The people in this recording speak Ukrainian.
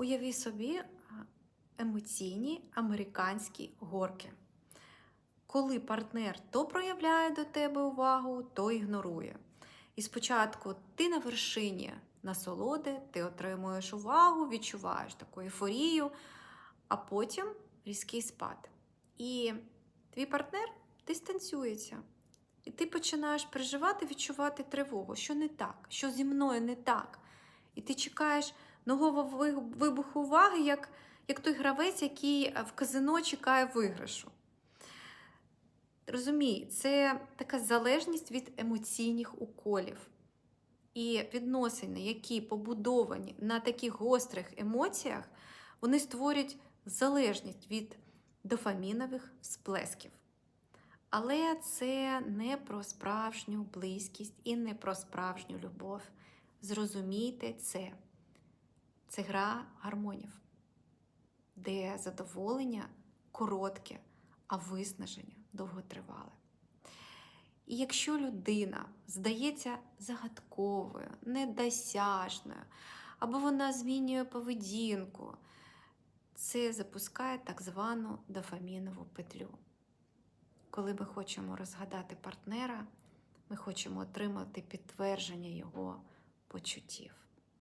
Уяві собі емоційні американські горки. Коли партнер то проявляє до тебе увагу, то ігнорує. І спочатку ти на вершині насолоди, ти отримуєш увагу, відчуваєш таку ейфорію, а потім різкий спад. І твій партнер дистанціюється. І ти починаєш переживати, відчувати тривогу, що не так, що зі мною не так. І ти чекаєш нового вибуху уваги, як, як той гравець, який е, в казино чекає виграшу. Розумій, це така залежність від емоційних уколів. І відносини, які побудовані на таких гострих емоціях, вони створюють залежність від дофамінових всплесків. Але це не про справжню близькість і не про справжню любов. Зрозумійте це. Це гра гармонів, де задоволення коротке, а виснаження довготривале. І якщо людина здається загадковою, недосяжною, або вона змінює поведінку, це запускає так звану дофамінову петлю. Коли ми хочемо розгадати партнера, ми хочемо отримати підтвердження його почуттів.